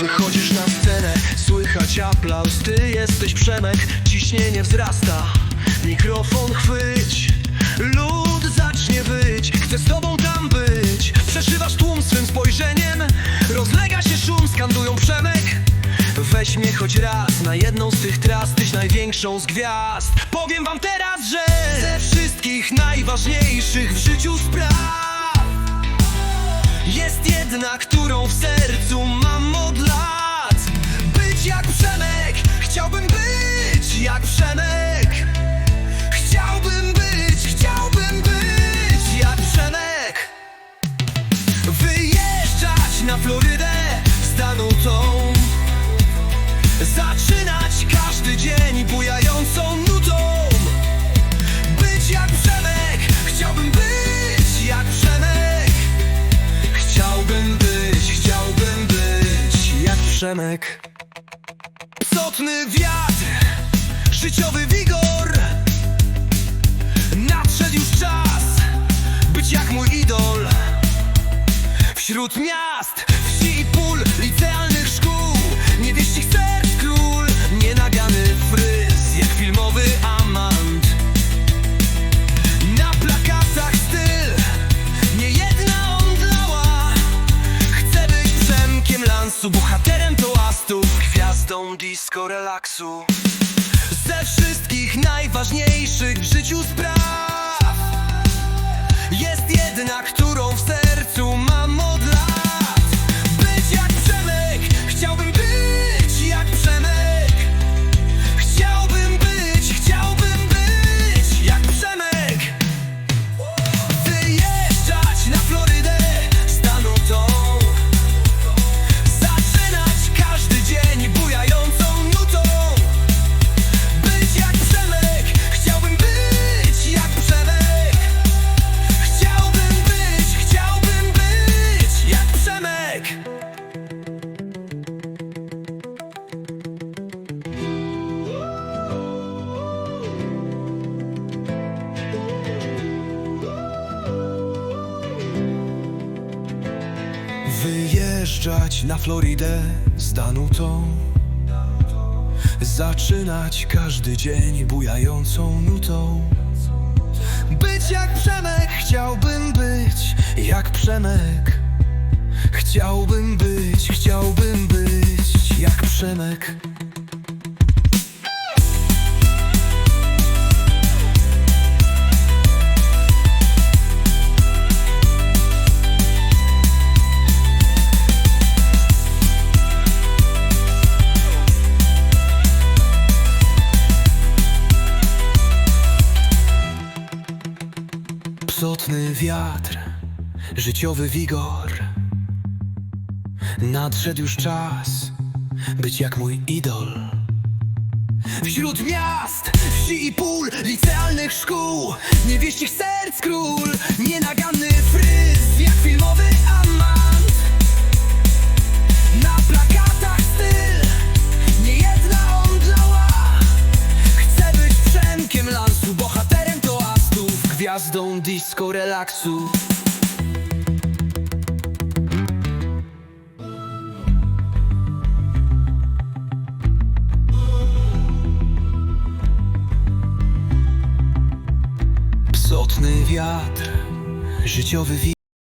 Wychodzisz na scenę, słychać aplauz Ty jesteś Przemek, ciśnienie wzrasta. Mikrofon chwyć, lud zacznie wyć Chcę z tobą tam być. Przeszywasz tłum swym spojrzeniem Rozlega się szum, skandują Przemek. Weź mnie choć raz na jedną z tych tras Tyś największą z gwiazd. Powiem wam teraz, że Ze wszystkich najważniejszych w życiu spraw jest jedna, którą w sercu mam Przemek. Psotny wiatr, życiowy wigor. Nadszedł już czas, być jak mój idol. Wśród miast, Disco relaksu. Ze wszystkich najważniejszych w życiu spraw Jest jedna, którą Wyjeżdżać na Florydę z Danutą. Zaczynać każdy dzień bujającą nutą. Być jak Przemek, chciałbym być jak Przemek. Chciałbym być, chciałbym być jak Przemek Psotny wiatr, życiowy wigor. Nadszedł już czas być jak mój idol. Wśród miast, wsi i pól, licealnych szkół Niewieścich serc król, nienaganny fryz Gwiazdą disco relaksu. Psotny wiatr, życiowy wi